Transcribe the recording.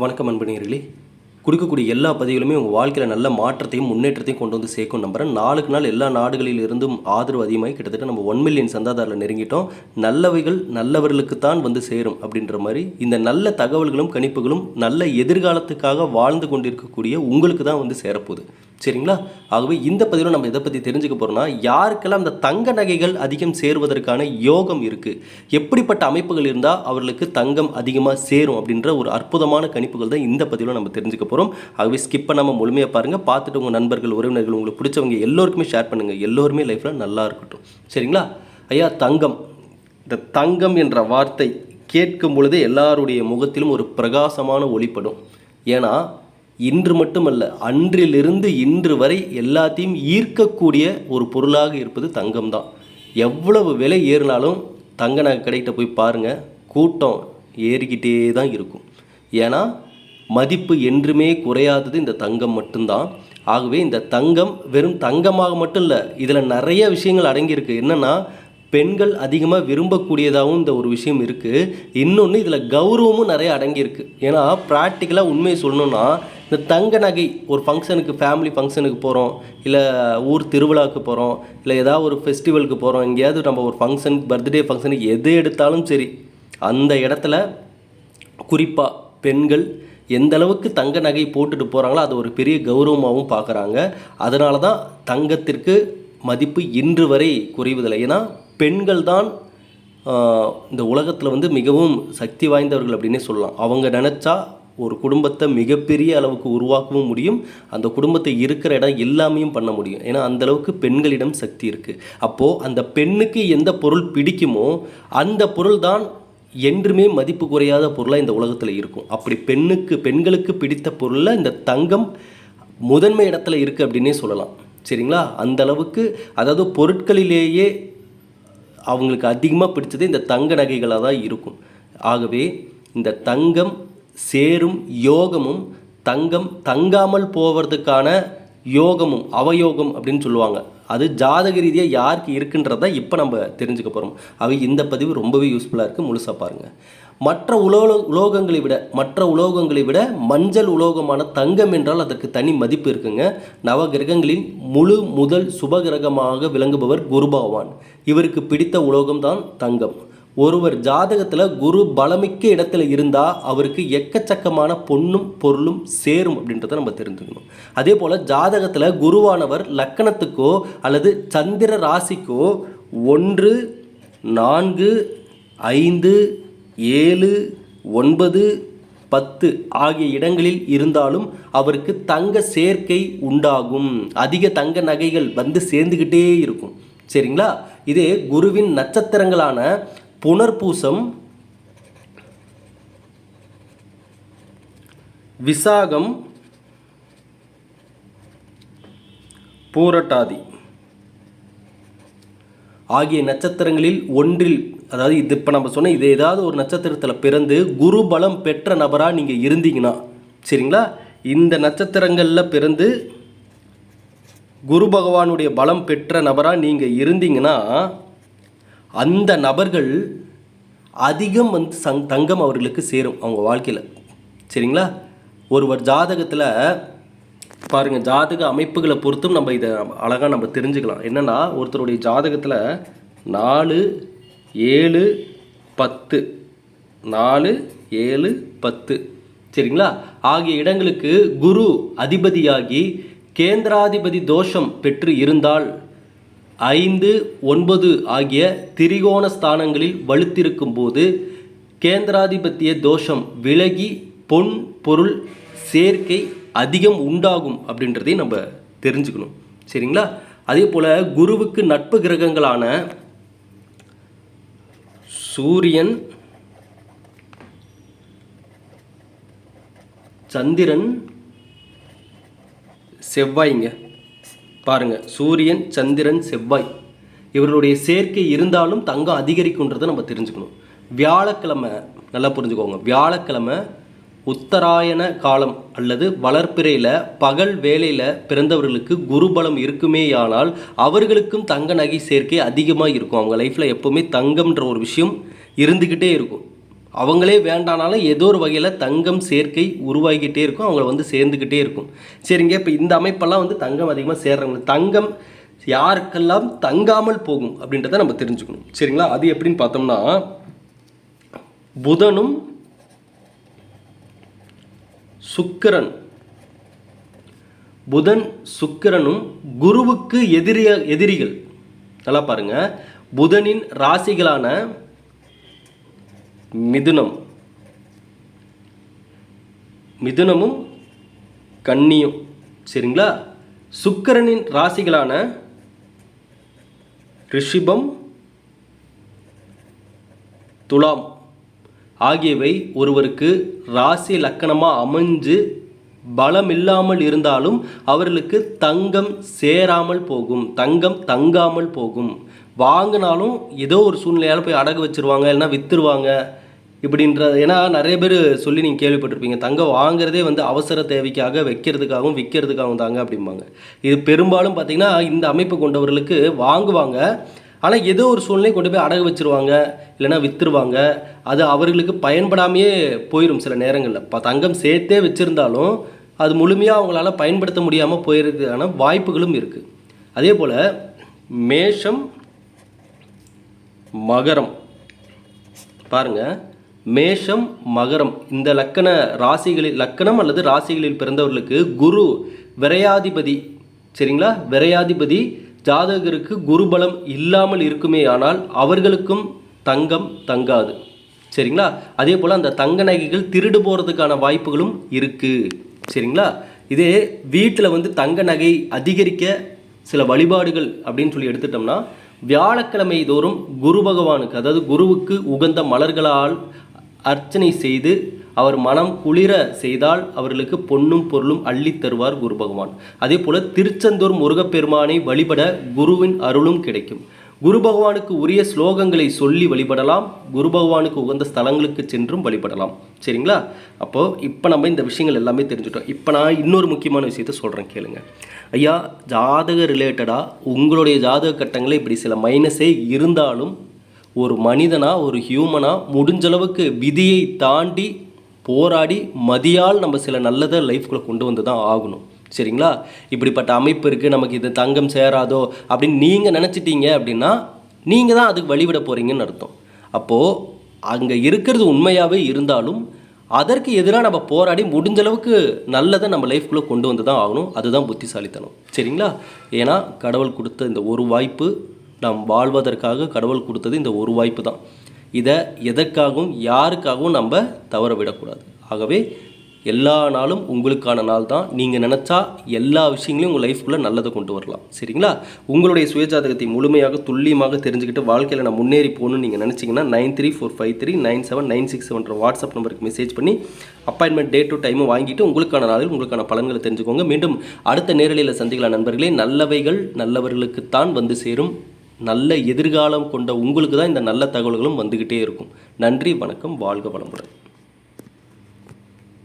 வணக்கம் அன்பணியர்களே கொடுக்கக்கூடிய எல்லா பதிவுகளுமே உங்கள் வாழ்க்கையில் நல்ல மாற்றத்தையும் முன்னேற்றத்தையும் கொண்டு வந்து சேர்க்கும் நம்புறேன். நாளுக்கு நாள் எல்லா நாடுகளில் இருந்தும் ஆதரவு அதிகமாகி கிட்டத்தட்ட நம்ம ஒன் மில்லியன் சந்தாதாரில் நெருங்கிட்டோம். நல்லவைகள் நல்லவர்களுக்கு தான் வந்து சேரும் அப்படின்ற மாதிரி இந்த நல்ல தகவல்களும் கணிப்புகளும் நல்ல எதிர்காலத்துக்காக வாழ்ந்து கொண்டிருக்கக்கூடிய உங்களுக்கு தான் வந்து சேரப்போகுது. சரிங்களா? ஆகவே இந்த பதிவில் நம்ம எதை பற்றி தெரிஞ்சுக்க போகிறோம்னா யாருக்கெல்லாம் இந்த தங்க நகைகள் அதிகம் சேருவதற்கான யோகம் இருக்குது எப்படிப்பட்ட அமைப்புகள் இருந்தால் அவர்களுக்கு தங்கம் அதிகமாக சேரும் அப்படின்ற ஒரு அற்புதமான கணிப்புகள் தான் இந்த பதிவில் நம்ம தெரிஞ்சுக்க போகிறோம் ஆகவே ஸ்கிப் பண்ணாமல் முழுமையாக பாருங்கள் பார்த்துட்டு உங்கள் நண்பர்கள் உறவினர்கள் உங்களுக்கு பிடிச்சவங்க எல்லோருக்குமே ஷேர் பண்ணுங்கள் எல்லோருமே லைஃப்பில் நல்லா இருக்கட்டும். சரிங்களா? ஐயா தங்கம். இந்த தங்கம் என்ற வார்த்தை கேட்கும் பொழுதே எல்லாருடைய முகத்திலும் ஒரு பிரகாசமான ஒளிப்படும். ஏன்னா இன்று மட்டுமல்ல அன்றிலிருந்து இன்று வரை எல்லாத்தையும் ஈர்க்கக்கூடிய ஒரு பொருளாக இருப்பது தங்கம் தான் எவ்வளவு விலை ஏறினாலும் தங்க நகை கடைகிட்ட போய் பாருங்கள் கூட்டம் ஏறிக்கிட்டே தான் இருக்கும். ஏன்னா மதிப்பு என்றுமே குறையாதது இந்த தங்கம் மட்டும்தான். ஆகவே இந்த தங்கம் வெறும் தங்கமாக மட்டும் இல்லை இதில் நிறைய விஷயங்கள் அடங்கியிருக்கு. என்னென்னா பெண்கள் அதிகமாக விரும்பக்கூடியதாகவும் இந்த ஒரு விஷயம் இருக்குது இன்னொன்று இதில் கௌரவமும் நிறைய அடங்கியிருக்கு. ஏன்னா ப்ராக்டிக்கலாக உண்மையை சொல்லணுன்னா இந்த தங்க நகை ஒரு ஃபங்க்ஷனுக்கு ஃபேமிலி ஃபங்க்ஷனுக்கு போகிறோம் இல்லை ஊர் திருவிழாவுக்கு போகிறோம் இல்லை ஏதாவது ஒரு ஃபெஸ்டிவலுக்கு போகிறோம் எங்கேயாவது நம்ம ஒரு ஃபங்க்ஷன் பர்த்டே ஃபங்க்ஷனுக்கு எது எடுத்தாலும் சரி அந்த இடத்துல குறிப்பாக பெண்கள் எந்த அளவுக்கு தங்க நகை போட்டுட்டு போகிறாங்களோ அது ஒரு பெரிய கௌரவமாகவும் பார்க்குறாங்க அதனால தான் தங்கத்திற்கு மதிப்பு இன்று வரை குறைவதில்லை. ஏன்னா பெண்கள் தான் இந்த உலகத்தில் வந்து மிகவும் சக்தி வாய்ந்தவர்கள் அப்படின்னே சொல்லலாம். அவங்க நினச்சா ஒரு குடும்பத்தை மிகப்பெரிய அளவுக்கு உருவாக்கவும் முடியும். அந்த குடும்பத்தை இருக்கிற இடம் எல்லாமையும் பண்ண முடியும். ஏன்னா அந்தளவுக்கு பெண்களிடம் சக்தி இருக்குது அப்போது அந்த பெண்ணுக்கு எந்த பொருள் பிடிக்குமோ அந்த பொருள் தான் என்றுமே மதிப்பு குறையாத பொருளாக இந்த உலகத்தில் இருக்கும். அப்படி பெண்ணுக்கு பெண்களுக்கு பிடித்த பொருளில் இந்த தங்கம் முதன்மை இடத்துல இருக்குது அப்படின்னே சொல்லலாம். சரிங்களா? அந்த அளவுக்கு அதாவது பொருட்களிலேயே அவங்களுக்கு அதிகமாக பிடிச்சது இந்த தங்க நகைகளாக தான் இருக்கும். ஆகவே இந்த தங்கம் சேரும் யோகமும் தங்கம் தங்காமல் போவதுக்கான யோகமும் அவயோகம் அப்படின்னு சொல்லுவாங்க. அது ஜாதக ரீதியாக யாருக்கு இருக்குன்றதை இப்போ நம்ம தெரிஞ்சுக்க போகிறோம் அவை இந்த பதிவு ரொம்பவே யூஸ்ஃபுல்லாக இருக்குது முழுசாக பாருங்கள் மற்ற உலோக உலோகங்களை விட மற்ற உலோகங்களை விட மஞ்சள் உலோகமான தங்கம் என்றால் அதற்கு தனி மதிப்பு இருக்குங்க. நவ கிரகங்களின் முழு முதல் சுபகிரகமாக விளங்குபவர் குரு பகவான். இவருக்கு பிடித்த உலோகம் தான் தங்கம். ஒருவர் ஜாதகத்தில் குரு பலமிக்க இடத்துல இருந்தால் அவருக்கு எக்கச்சக்கமான பொண்ணும் பொருளும் சேரும் அப்படின்றத நம்ம தெரிஞ்சுக்கணும். அதே போல் ஜாதகத்தில் குருவானவர் லக்கணத்துக்கோ அல்லது சந்திர ராசிக்கோ ஒன்று நான்கு ஐந்து ஏழு ஒன்பது பத்து ஆகிய இடங்களில் இருந்தாலும் அவருக்கு தங்க சேர்க்கை உண்டாகும். அதிக தங்க நகைகள் வந்து சேர்ந்துக்கிட்டே இருக்கும். சரிங்களா? இதே குருவின் நட்சத்திரங்களான புனர்பூசம் விசாகம் பூரட்டாதி ஆகிய நட்சத்திரங்களில் ஒன்றில் அதாவது இது இப்போ நம்ம சொன்ன இது ஏதாவது ஒரு நட்சத்திரத்தில் பிறந்து குரு பலம் பெற்ற நபராக நீங்கள் இருந்தீங்கன்னா சரிங்களா? இந்த நட்சத்திரங்களில் பிறந்து குரு பகவானுடைய பலம் பெற்ற நபராக நீங்கள் இருந்தீங்கன்னா அந்த நபர்கள் அதிகம் வந்து சங் தங்கம் அவர்களுக்கு சேரும் அவங்க வாழ்க்கையில். சரிங்களா? ஒருவர் ஜாதகத்தில் பாருங்கள் ஜாதக அமைப்புகளை பொறுத்தும் நம்ம இதை அழகாக நம்ம தெரிஞ்சுக்கலாம். என்னென்னா ஒருத்தருடைய ஜாதகத்தில் நாலு ஏழு பத்து. நாலு ஏழு பத்து. சரிங்களா? ஆகிய இடங்களுக்கு குரு அதிபதியாகி கேந்திராதிபதி தோஷம் பெற்று இருந்தால் ஐந்து ஒன்பது ஆகிய திரிகோண ஸ்தானங்களில் வலுத்திருக்கும் போது கேந்திராதிபத்திய தோஷம் விலகி பொன் பொருள் சேர்க்கை அதிகம் உண்டாகும் அப்படின்றதையும் நம்ம தெரிஞ்சுக்கணும். சரிங்களா? அதே போல் குருவுக்கு நட்பு கிரகங்களான சூரியன் சந்திரன் செவ்வாய்ங்க. பாருங்கள் சூரியன் சந்திரன் செவ்வாய். இவர்களுடைய சேர்க்கை இருந்தாலும் தங்கம் அதிகரிக்குன்றதை நம்ம தெரிஞ்சுக்கணும். வியாழக்கிழமை நல்லா புரிஞ்சுக்கோங்க. வியாழக்கிழமை உத்தராயண காலம் அல்லது வளர்ப்பிறையில் பகல் வேலையில் பிறந்தவர்களுக்கு குருபலம் இருக்குமேயானால் அவர்களுக்கும் தங்க நகை சேர்க்கை அதிகமாக இருக்கும். அவங்க லைஃப்பில் எப்போவுமே தங்கம்ன்ற ஒரு விஷயம் இருந்துக்கிட்டே இருக்கும். அவங்களே வேண்டானாலும் ஏதோ ஒரு வகையில் தங்கம் சேர்க்கை உருவாகிக்கிட்டே இருக்கும் அவங்கள வந்து சேர்ந்துக்கிட்டே இருக்கும். சரிங்க இப்போ இந்த அமைப்பெல்லாம் வந்து தங்கம் அதிகமாக சேர்றவங்க தங்கம் யாருக்கெல்லாம் தங்காமல் போகும் அப்படின்றத நம்ம தெரிஞ்சுக்கணும். சரிங்களா? அது எப்படின்னு பார்த்தோம்னா புதனும் சுக்கிரன் புதன் சுக்கிரனும் குருவுக்கு எதிரிய எதிரிகள். நல்லா பாருங்க. புதனின் ராசிகளான மிதுனம். மிதுனமும் கன்னியும். சரிங்களா? சுக்கரனின் ராசிகளான ரிஷிபம் துலாம் ஆகியவை ஒருவருக்கு ராசி லக்கணமாக அமைஞ்சு பலம் இல்லாமல் இருந்தாலும் அவர்களுக்கு தங்கம் சேராமல் போகும் தங்கம் தங்காமல் போகும். வாங்கினாலும் ஏதோ ஒரு சூழ்நிலையால் போய் அடகு வச்சிருவாங்க இல்லைன்னா விற்றுருவாங்க இப்படின்ற ஏன்னா நிறைய பேர் சொல்லி நீங்கள் கேள்விப்பட்டிருப்பீங்க தங்கம் வாங்குறதே வந்து அவசர தேவைக்காக வைக்கிறதுக்காகவும் விற்கிறதுக்காகவும் தாங்க அப்படிம்பாங்க. இது பெரும்பாலும் பார்த்தீங்கன்னா இந்த அமைப்பு கொண்டவர்களுக்கு வாங்குவாங்க. ஆனால் ஏதோ ஒரு சூழ்நிலை கொண்டு போய் அடகு வச்சிருவாங்க இல்லைன்னா விற்றுருவாங்க அது அவர்களுக்கு பயன்படாமையே போயிடும் சில நேரங்களில். இப்போ தங்கம் சேர்த்தே வச்சுருந்தாலும் அது முழுமையாக அவங்களால பயன்படுத்த முடியாமல் போயிருக்கான வாய்ப்புகளும் இருக்குது அதே போல் மேஷம் மகரம். பாருங்க. மேஷம் மகரம். இந்த லக்கண ராசிகளில் லக்கணம் அல்லது ராசிகளில் பிறந்தவர்களுக்கு குரு விரையாதிபதி சரிங்களா? விரையாதிபதி ஜாதகருக்கு குருபலம் இல்லாமல் இருக்குமே ஆனால் அவர்களுக்கும் தங்கம் தங்காது. சரிங்களா? அதே போல் அந்த தங்க நகைகள் திருடு போகிறதுக்கான வாய்ப்புகளும் இருக்குது சரிங்களா? இதே வீட்டில் வந்து தங்க நகை அதிகரிக்க சில வழிபாடுகள் அப்படின்னு சொல்லி எடுத்துட்டோம்னா வியாழக்கிழமை தோறும் குரு பகவானுக்கு அதாவது குருவுக்கு உகந்த மலர்களால் அர்ச்சனை செய்து அவர் மனம் குளிர செய்தால் அவர்களுக்கு பொன்னும் பொருளும் அள்ளித் தருவார் குரு பகவான். அதே போல திருச்செந்தூர் முருகப்பெருமானை வழிபட குருவின் அருளும் கிடைக்கும். குரு பகவானுக்கு உரிய ஸ்லோகங்களை சொல்லி வழிபடலாம். குரு பகவானுக்கு உகந்த ஸ்தலங்களுக்கு சென்றும் வழிபடலாம். சரிங்களா? அப்போது இப்போ நம்ம இந்த விஷயங்கள் எல்லாமே தெரிஞ்சுட்டோம். இப்போ நான் இன்னொரு முக்கியமான விஷயத்த சொல்கிறேன் கேளுங்க. ஐயா ஜாதக ரிலேட்டடாக உங்களுடைய ஜாதக கட்டங்களில் இப்படி சில மைனஸே இருந்தாலும் ஒரு மனிதனாக ஒரு ஹியூமனாக முடிஞ்ச அளவுக்கு விதியை தாண்டி போராடி மதியால் நம்ம சில நல்லதை லைஃப்குள்ளே கொண்டு வந்து தான் ஆகணும். சரிங்களா? இப்படிப்பட்ட அமைப்பு இருக்குது நமக்கு இது தங்கம் சேராதோ அப்படின்னு நீங்கள் நினச்சிட்டீங்க அப்படின்னா நீங்கள் தான் அதுக்கு வழிவிட போகிறீங்கன்னு அர்த்தம். அப்போது அங்கே இருக்கிறது உண்மையாகவே இருந்தாலும் அதற்கு எதிராக நம்ம போராடி முடிஞ்ச அளவுக்கு நல்லதை நம்ம லைஃப்குள்ளே கொண்டு வந்து தான் ஆகணும். அதுதான் புத்திசாலித்தனம். சரிங்களா? ஏன்னா கடவுள் கொடுத்த இந்த ஒரு வாய்ப்பு நாம் வாழ்வதற்காக கடவுள் கொடுத்தது இந்த ஒரு வாய்ப்பு தான். இதை எதற்காகவும் யாருக்காகவும் நம்ம தவற விடக்கூடாது. ஆகவே எல்லா நாளும் உங்களுக்கான நாள் தான் நீங்கள் நினச்சா எல்லா விஷயங்களையும் உங்கள் லைஃப்குள்ளே நல்லதை கொண்டு வரலாம். சரிங்களா? உங்களுடைய சுயஜாதகத்தை முழுமையாக துல்லியமாக தெரிஞ்சுக்கிட்டு வாழ்க்கையில் நான் முன்னேறி போகணும்னு நீங்கள் நினச்சிங்கன்னா nine three four five three nine seven nine six செவன்ற WhatsApp நம்பருக்கு மெசேஜ் பண்ணி அப்பாயின்மெண்ட் டே டு டைமும் வாங்கிட்டு உங்களுக்கான நாளில் உங்களுக்கான பலன்களை தெரிஞ்சுக்கோங்க. மீண்டும் அடுத்த நேரலையில் சந்திக்கலாம் நண்பர்களே. நல்லவைகள் நல்லவர்களுக்குத்தான் வந்து சேரும். நல்ல எதிர்காலம் கொண்ட உங்களுக்கு தான் இந்த நல்ல தகவல்களும் வந்துக்கிட்டே இருக்கும். நன்றி வணக்கம் வாழ்க வளமுடன்.